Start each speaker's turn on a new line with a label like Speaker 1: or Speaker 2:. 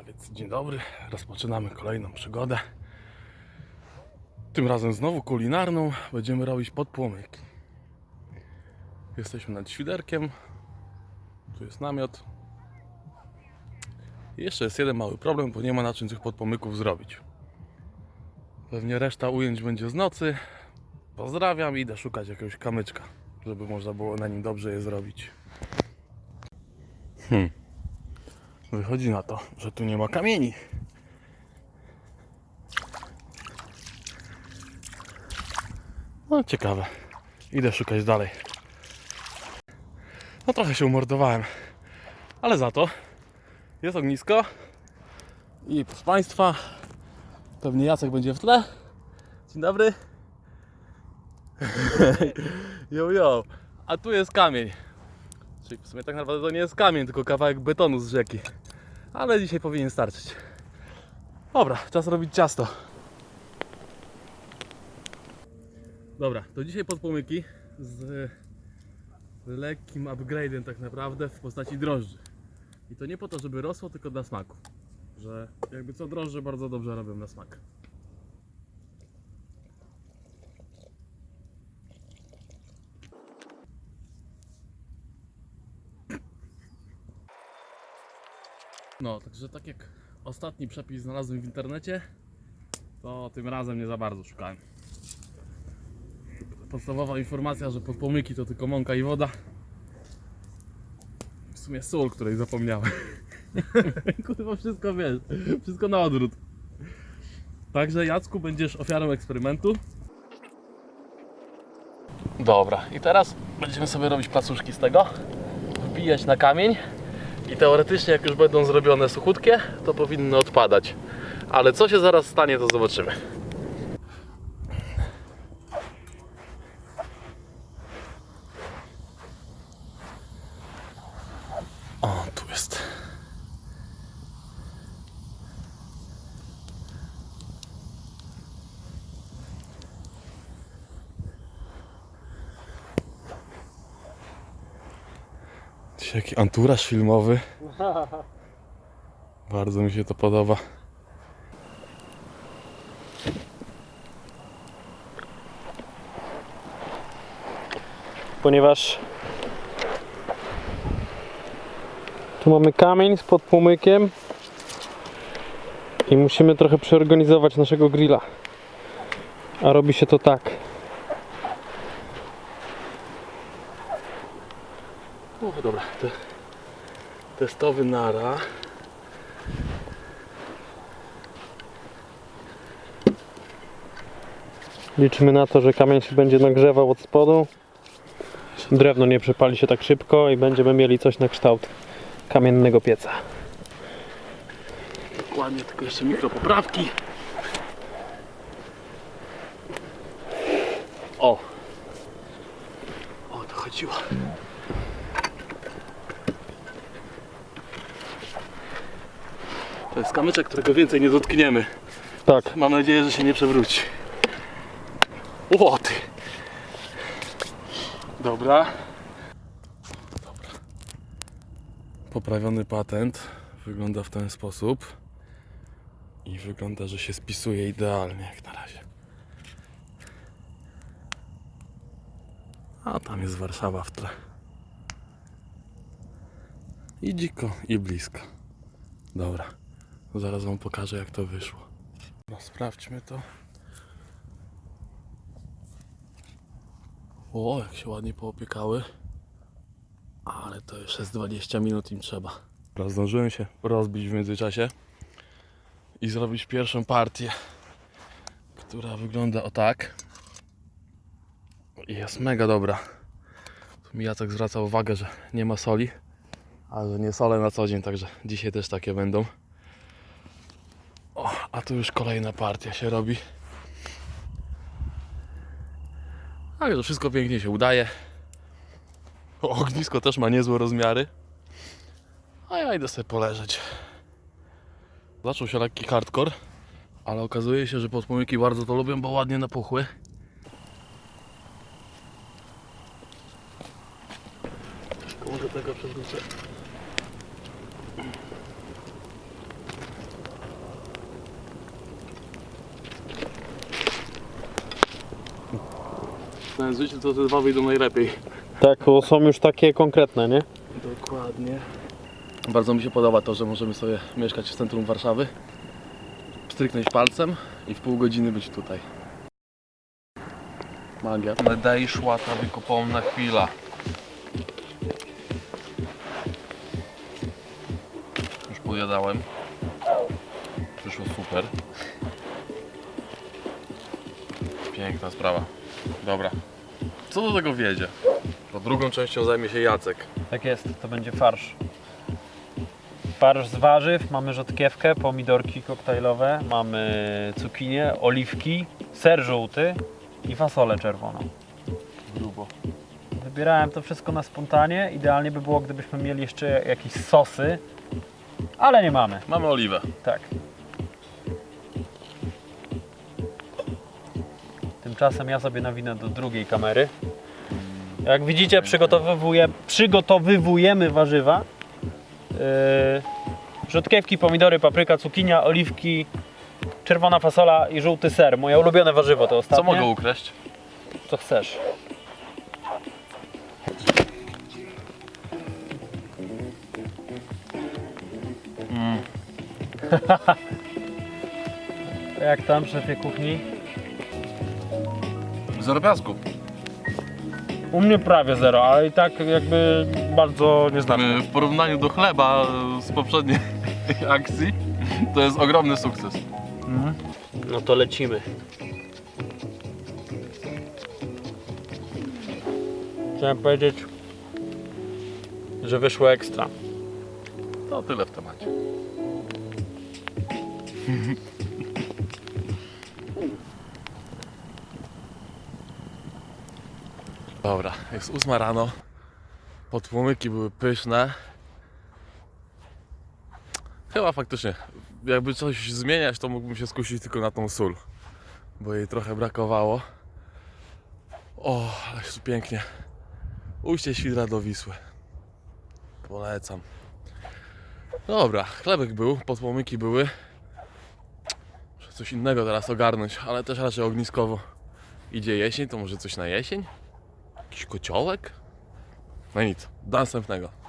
Speaker 1: A więc dzień dobry, rozpoczynamy kolejną przygodę. Tym razem znowu kulinarną. Będziemy robić podpłomyki. Jesteśmy nad świderkiem. Tu jest namiot. I jeszcze jest jeden mały problem, bo nie ma na czym tych podpłomyków zrobić. Pewnie reszta ujęć będzie z nocy. Pozdrawiam i idę szukać jakiegoś kamyczka, żeby można było na nim dobrze je zrobić. Hmm. Wychodzi na to, że tu nie ma kamieni. No ciekawe. Idę szukać dalej. No trochę się umordowałem. Ale za to jest ognisko. I proszę Państwa, pewnie Jacek będzie w tle. Dzień dobry. Jo, jo. A tu jest kamień. Czyli w sumie tak naprawdę to nie jest kamień, tylko kawałek betonu z rzeki. Ale dzisiaj powinien starczyć. Dobra, czas robić ciasto. Dobra, to dzisiaj podpłomyki z lekkim upgrade'em tak naprawdę w postaci drożdży. I to nie po to, żeby rosło, tylko dla smaku. Że jakby co drożdże bardzo dobrze robią na smak. No, także tak jak ostatni przepis znalazłem w internecie, to tym razem nie za bardzo szukałem. Podstawowa informacja, że podpłomyki to tylko mąka i woda. W sumie sól, której zapomniałem. Kurwa, wszystko wiesz, wszystko na odwrót. Także Jacku, będziesz ofiarą eksperymentu. Dobra, i teraz będziemy sobie robić placuszki z tego. Wbijać na kamień. I teoretycznie, jak już będą zrobione suchutkie, to powinny odpadać. Ale co się zaraz stanie, to zobaczymy. Dzisiaj Jaki anturaż filmowy. Bardzo mi się to podoba.
Speaker 2: ponieważ tu mamy kamień z podpłomykiem i musimy trochę przeorganizować naszego grilla. A robi się to tak.
Speaker 1: O, dobra. Te, testowy nara.
Speaker 2: Liczymy na to, że kamień się będzie nagrzewał od spodu. Drewno nie przepali się tak szybko i będziemy mieli coś na kształt kamiennego pieca.
Speaker 1: Dokładnie, tylko jeszcze mikropoprawki. O! O to chodziło. To jest kamyczek, którego więcej nie dotkniemy.
Speaker 2: Tak,
Speaker 1: Mam nadzieję, że się nie przewróci. O ty! Dobra. Dobra. Poprawiony patent wygląda w ten sposób. I wygląda, że się spisuje idealnie jak na razie. A tam jest Warszawa w tle. I dziko, i blisko. Dobra. Zaraz wam pokażę jak to wyszło. No sprawdźmy to. O, jak się ładnie poopiekały. Ale to już jest 20 minut im trzeba. Zdążyłem się rozbić w międzyczasie i zrobić pierwszą partię, która wygląda o tak. I jest mega dobra. Tu mi Jacek zwraca uwagę, że nie ma soli, ale nie solę na co dzień, także dzisiaj też takie będą. A tu już kolejna partia się robi. Ale to wszystko pięknie się udaje. Ognisko też ma niezłe rozmiary. A ja idę sobie poleżeć. Zaczął się lekki hardcore, ale okazuje się, że podpłomyki bardzo to lubią, bo ładnie napuchły. Tylko może tego przewrócę. Zaczynając życie, to te dwa wyjdą najlepiej.
Speaker 2: Tak, bo są już takie konkretne, nie?
Speaker 1: Dokładnie. Bardzo mi się podoba to, że możemy sobie mieszkać w centrum Warszawy, stryknąć palcem i w pół godziny być tutaj. Magia. Daj szła ta wykopalna chwila. Już pojadałem. Wyszło super. Piękna sprawa. Dobra. Co do tego wiedzie? To drugą częścią zajmie się Jacek.
Speaker 2: Tak jest, to będzie farsz. Farsz z warzyw, mamy rzodkiewkę, pomidorki koktajlowe, mamy cukinię, oliwki, ser żółty i fasolę czerwoną.
Speaker 1: Grubo.
Speaker 2: Wybierałem to wszystko na spontanie. Idealnie by było, gdybyśmy mieli jeszcze jakieś sosy, ale nie mamy.
Speaker 1: Mamy oliwę.
Speaker 2: Tak. Tymczasem ja sobie nawinę do drugiej kamery. Jak widzicie, przygotowywuję, przygotowywujemy warzywa. Yy, rzodkiewki, pomidory, papryka, cukinia, oliwki, czerwona fasola i żółty ser. Moje ulubione warzywo to
Speaker 1: Co
Speaker 2: ostatnie.
Speaker 1: mogę ukraść?
Speaker 2: Co chcesz? Jak tam, szefie kuchni?
Speaker 1: Zero piasku.
Speaker 2: U mnie prawie zero, ale i tak jakby bardzo nieznacznie.
Speaker 1: W porównaniu do chleba z poprzedniej akcji to jest ogromny sukces.
Speaker 2: No to lecimy. Chciałem powiedzieć, że wyszło ekstra.
Speaker 1: To tyle w temacie. Dobra, jest ósma rano. Podpłomyki były pyszne. Chyba faktycznie, jakby coś zmieniać, to mógłbym się skusić tylko na tą sól, bo jej trochę brakowało. O, ale tu pięknie. Ujście świdra do Wisły. Polecam. Dobra, chlebek był, podpłomyki były. Muszę coś innego teraz ogarnąć, ale też raczej ogniskowo. Idzie jesień, to może coś na jesień? Jakiś kociołek? No nic, do następnego.